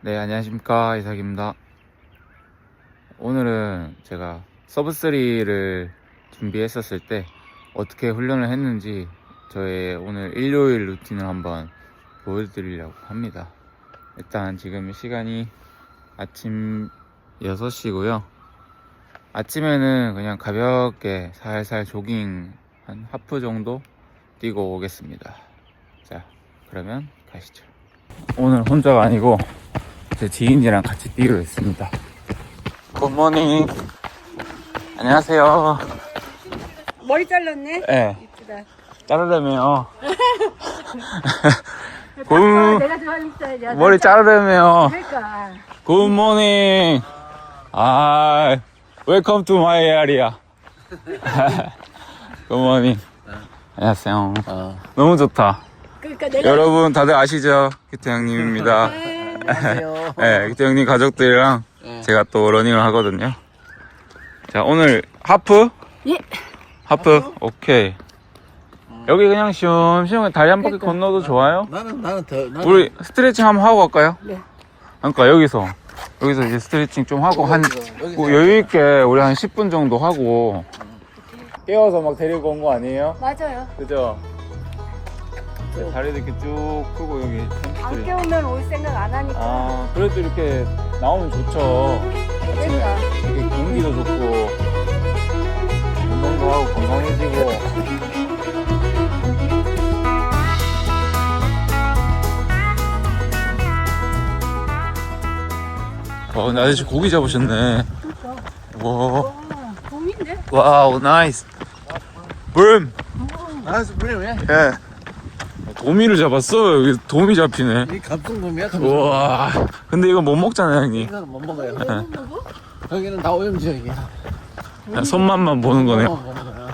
네, 안녕하십니까. 이삭입니다. 오늘은 제가 서브3를 준비했었을 때 어떻게 훈련을 했는지 저의 오늘 일요일 루틴을 한번 보여드리려고 합니다. 일단 지금 시간이 아침 6시고요. 아침에는 그냥 가볍게 살살 조깅 한 하프 정도 뛰고 오겠습니다. 자, 그러면 가시죠. 오늘 혼자가 아니고 제 지인이랑 같이 뛰기로 했습니다. 굿모닝. 안녕하세요. 머리 잘랐네? 네, 이쁘다. 자르려면요. 아, 굿, 내가 좋아하는 스타일이야. 머리 자르려면요. 그러니까. 굿모닝. 아, 웰컴 투 마이 에리아. 굿모닝. 안녕하세요. 너무 좋다. 그러니까 내가 여러분 다들 아시죠? 기태 형님입니다. 안녕하세요. 네, 기태 형님 가족들이랑 네. 제가 또 러닝을 하거든요. 자, 오늘 하프? 예. 하프? 오케이. 여기 그냥 시원시원하게 다리 한 바퀴 건너도 좋아요? 나는 나는 더 나는 우리 스트레칭 한번 하고 갈까요? 네. 그러니까 여기서 여기서 이제 스트레칭 좀 하고 한 뭐 여유 있게 우리 한 10분 정도 하고 깨워서 막 데리고 온 거 아니에요? 맞아요. 그죠? 다리도 이렇게 쭉 풀고 여기 안. 깨우면 올 생각 안 하니까. 아 그래도 이렇게 나오면 좋죠 그러니까. 이렇게 공기도 좋고 운동도 하고 건강해지고 어 근데 아저씨 고기 잡으셨네 와 와, 봄인데? 와우 나이스 붐 나스 브레이야. 예. 도미를 잡았어 여기 도미 잡히네 이. 감성. 우와 근데 이거 못 먹잖아요 형님 이거는 못 먹어요. 여기는 다 오염 지역이야. 그냥 손맛만 보는 거네요 못 먹어요.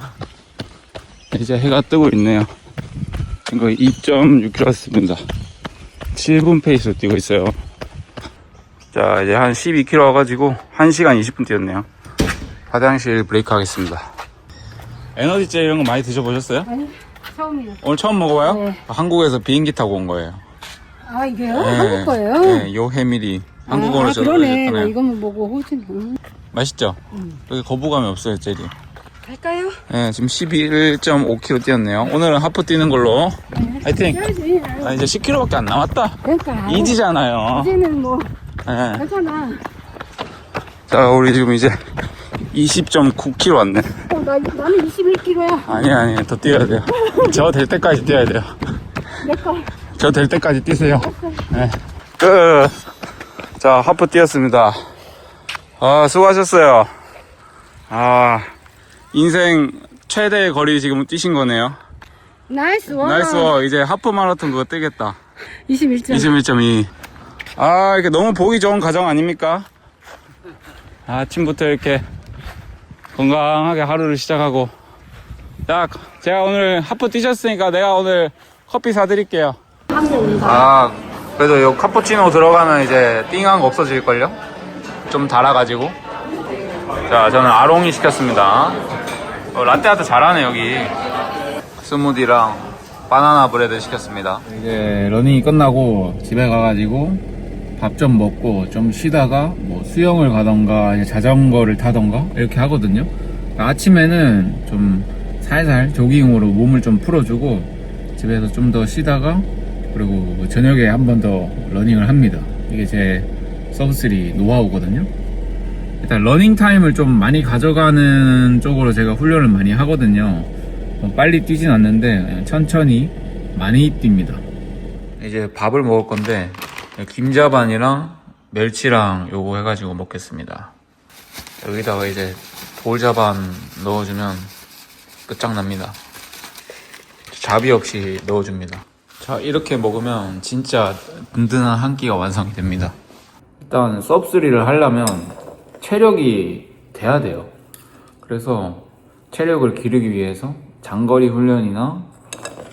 이제 해가 뜨고 있네요. 이거 2.6km 왔습니다. 7분 페이스로 뛰고 있어요. 자, 이제 한 12km 와가지고 1시간 20분 뛰었네요. 화장실 브레이크 하겠습니다. 에너지제 이런 거 많이 드셔보셨어요? 아니, 처음이에요. 오늘 처음 먹어봐요? 네. 한국에서 비행기 타고 온 거예요. 아, 이게요? 네. 한국 거예요? 네, 요 해밀이 한국어로 아, 그러네. 나. 이거만 보고 호진. 음. 맛있죠? 여기 거부감이 없어요, 젤리. 갈까요? 네, 지금 11.5km 뛰었네요. 오늘은 하프 뛰는 걸로. 화이팅! 해야지. 아, 이제 10km밖에 안 남았다. 그러니까. 이지잖아요. 이제는 뭐, 예. 괜찮아. 자, 우리 지금 이제 20.9km 왔네. 어, 나, 나는 21kg야. 아니야, 아니야. 더 뛰어야 돼요. 저 될 때까지 뛰어야 돼요. 내 거. 저 될 때까지 뛰세요. 네. 끝. 자, 하프 뛰었습니다. 아, 수고하셨어요. 아, 인생 최대 거리 지금 뛰신 거네요. 나이스 와. 나이스 워. 이제 하프 마라톤 그거 뛰겠다. 21점. 21.2. 아, 이렇게 너무 보기 좋은 가정 아닙니까? 아침부터 이렇게 건강하게 하루를 시작하고. 자, 제가 오늘 하프 뛰셨으니까 내가 오늘 커피 사드릴게요. 아, 그래도 요 카푸치노 들어가면 이제 띵한 거 없어질걸요? 좀 달아가지고. 자, 저는 아롱이 시켰습니다. 어, 라떼아트 잘하네, 여기. 스무디랑 바나나 브레드 시켰습니다. 이제 러닝이 끝나고 집에 가가지고 밥 좀 먹고 좀 쉬다가 뭐 수영을 가던가 자전거를 타던가 이렇게 하거든요. 아침에는 좀 살살 조깅으로 몸을 좀 풀어주고 집에서 좀 더 쉬다가 그리고 뭐 저녁에 한 번 더 러닝을 합니다. 이게 제 서브3 노하우거든요. 일단 러닝 타임을 좀 많이 가져가는 쪽으로 제가 훈련을 많이 하거든요. 뭐 빨리 뛰진 않는데 천천히 많이 뜁니다. 이제 밥을 먹을 건데 김자반이랑 멸치랑 요거 해가지고 먹겠습니다. 여기다가 이제 돌자반 넣어주면 끝장납니다. 자비 없이 넣어줍니다. 자 이렇게 먹으면 진짜 든든한 한 끼가 완성이 됩니다. 일단 섭3를 하려면 체력이 돼야 돼요. 그래서 체력을 기르기 위해서 장거리 훈련이나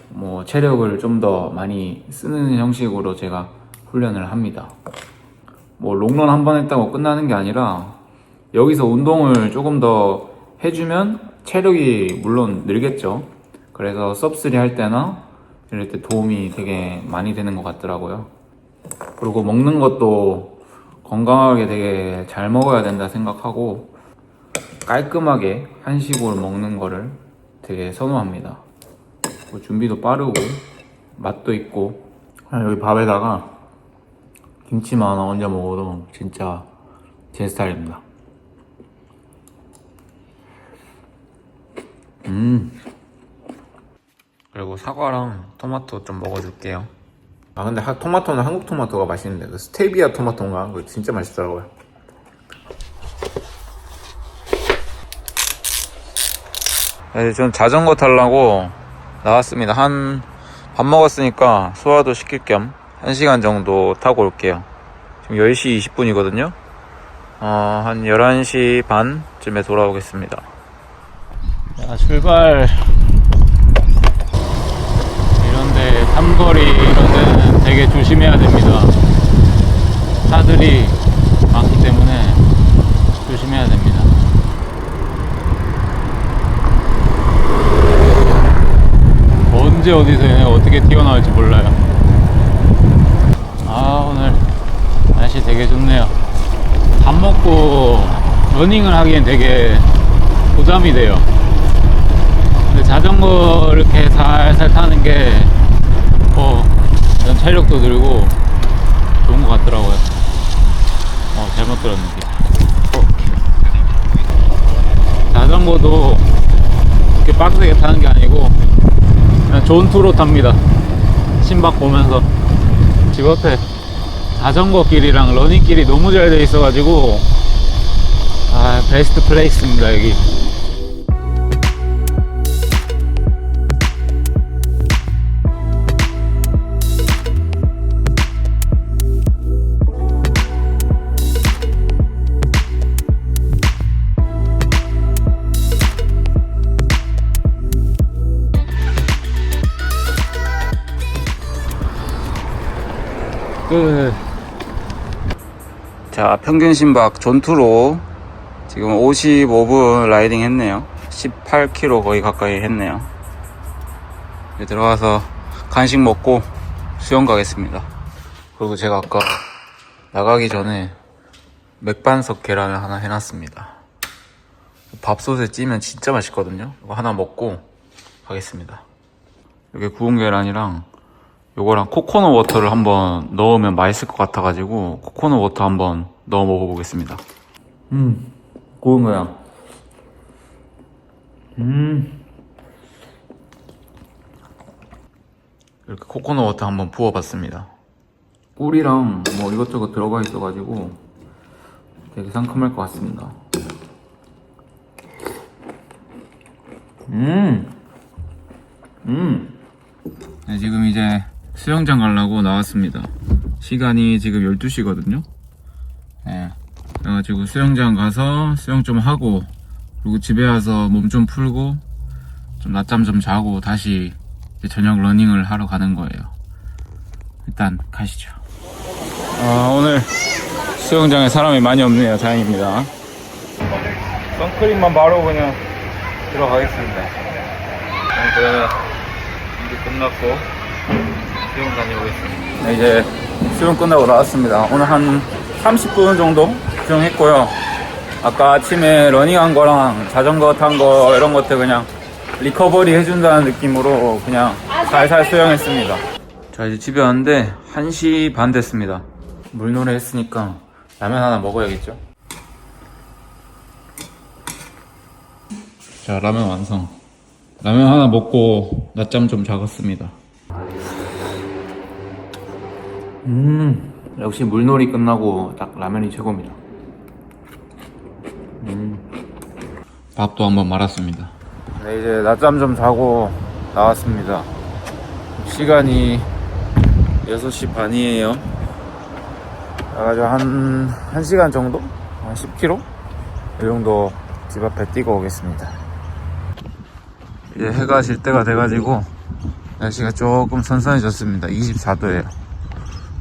뭐 체력을 좀 더 많이 쓰는 형식으로 제가 훈련을 합니다. 뭐 롱런 한 번 했다고 끝나는 게 아니라 여기서 운동을 조금 더 해주면 체력이 물론 늘겠죠. 그래서 섭3 할 때나 이럴 때 도움이 되게 많이 되는 것 같더라고요. 그리고 먹는 것도 건강하게 되게 잘 먹어야 된다 생각하고 깔끔하게 한식으로 먹는 거를 되게 선호합니다. 뭐 준비도 빠르고 맛도 있고 그냥 여기 밥에다가 김치만 하나 얹어 먹어도 진짜 제 스타일입니다. 음. 그리고 사과랑 토마토 좀 먹어줄게요. 아 근데 하- 토마토는 한국 토마토가 맛있는데 그 스테비아 토마토인가 그거 진짜 맛있더라고요. 네, 전 자전거 타려고 나왔습니다. 한 밥 먹었으니까 소화도 시킬 겸 1시간 정도 타고 올게요. 지금 10시 20분이거든요. 어, 한 11시 반쯤에 돌아오겠습니다. 자, 출발. 이런데 삼거리 이런 데는 되게 조심해야 됩니다. 차들이 많기 때문에 조심해야 됩니다. 언제 어디서 어떻게 튀어나올지 몰라요. 아 오늘 날씨 되게 좋네요. 밥 먹고 러닝을 하기엔 되게 부담이 돼요. 근데 자전거 이렇게 살살 타는 게, 어, 이런 체력도 들고 좋은 것 같더라고요. 어, 잘못 들었는데. 어. 자전거도 그렇게 빡세게 타는 게 아니고, 그냥 좋은 투로 탑니다. 신박 보면서. 집 앞에 자전거 길이랑 러닝 길이 너무 잘 돼 있어가지고, 아, 베스트 플레이스입니다, 여기. 자, 평균 심박 전투로 지금 55분 라이딩 했네요. 18km 거의 가까이 했네요. 들어가서 간식 먹고 수영 가겠습니다. 그리고 제가 아까 나가기 전에 맥반석 계란을 하나 해놨습니다. 밥솥에 찌면 진짜 맛있거든요. 이거 하나 먹고 가겠습니다. 여기 구운 계란이랑 요거랑 코코넛 워터를 한번 넣으면 맛있을 것 같아가지고 코코넛 워터 한번 넣어 먹어보겠습니다. 음, 구운 거야. 음. 이렇게 코코넛 워터 한번 부어봤습니다. 꿀이랑 뭐 이것저것 들어가 있어가지고 되게 상큼할 것 같습니다. 음, 음. 네, 지금 이제 수영장 가려고 나왔습니다. 시간이 지금 12시거든요. 네. 그래가지고 수영장 가서 수영 좀 하고, 그리고 집에 와서 몸 좀 풀고, 좀 낮잠 좀 자고, 다시 저녁 러닝을 하러 가는 거예요. 일단 가시죠. 아, 오늘 수영장에 사람이 많이 없네요. 다행입니다. 선크림만 바로 그냥 들어가겠습니다. 저는 이제 끝났고 수영 다녀오겠습니다. 네, 이제 수영 끝나고 나왔습니다. 오늘 한 30분 정도 수영했고요. 아까 아침에 러닝한 거랑 자전거 탄 거 이런 것들 그냥 리커버리 해준다는 느낌으로 그냥 살살 수영했습니다. 자 이제 집에 왔는데 1시 반 됐습니다. 물놀이 했으니까 라면 하나 먹어야겠죠? 자 라면 완성. 라면 하나 먹고 낮잠 좀 자겠습니다. 음, 역시 물놀이 끝나고 딱 라면이 최고입니다. 음. 밥도 한번 말았습니다. 네, 이제 낮잠 좀 자고 나왔습니다. 시간이 6시 반이에요. 그래가지고 한, 1시간 정도? 한 10km? 이 정도 집 앞에 뛰고 오겠습니다. 이제 해가 질 때가 돼가지고 날씨가 조금 선선해졌습니다. 24도예요.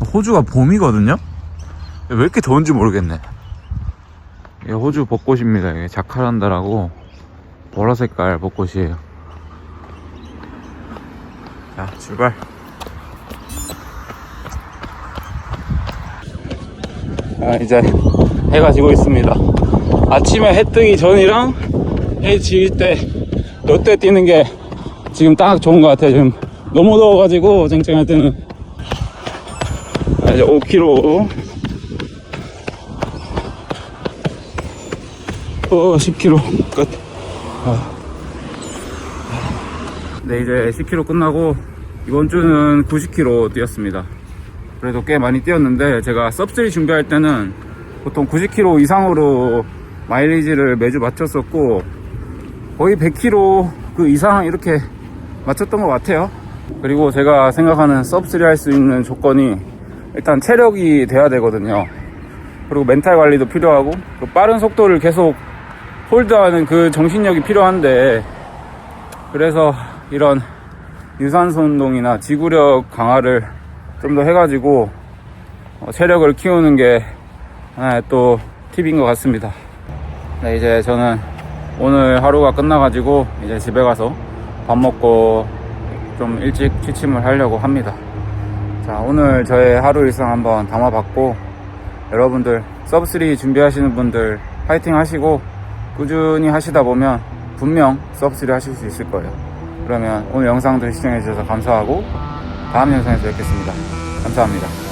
호주가 봄이거든요? 왜 이렇게 더운지 모르겠네. 이게 호주 벚꽃입니다. 이게 자카란다라고 보라 색깔 벚꽃이에요. 자, 출발. 아, 이제 해가 지고 있습니다. 아침에 해 뜨기 전이랑 해 지일 때, 너때 뛰는 게 지금 딱 좋은 것 같아요. 지금 너무 더워가지고 쨍쨍할 때는. 아, 이제 5km. 어, 10km 끝. 아. 네, 이제 10km 끝나고 이번 주는 90km 뛰었습니다. 그래도 꽤 많이 뛰었는데 제가 섭3 준비할 때는 보통 90km 이상으로 마일리지를 매주 맞췄었고 거의 100km 그 이상 이렇게 맞췄던 것 같아요. 그리고 제가 생각하는 섭3 할수 있는 조건이 일단 체력이 돼야 되거든요. 그리고 멘탈 관리도 필요하고 그 빠른 속도를 계속 홀드하는 그 정신력이 필요한데 그래서 이런 유산소 운동이나 지구력 강화를 좀 더 해가지고 어, 체력을 키우는 게 하나의 또 팁인 것 같습니다. 네, 이제 저는 오늘 하루가 끝나가지고 이제 집에 가서 밥 먹고 좀 일찍 취침을 하려고 합니다. 자, 오늘 저의 하루 일상 한번 담아봤고 여러분들 서브3 준비하시는 분들 파이팅 하시고 꾸준히 하시다 보면 분명 서브3 하실 수 있을 거예요. 그러면 오늘 영상들 시청해주셔서 감사하고 다음 영상에서 뵙겠습니다. 감사합니다.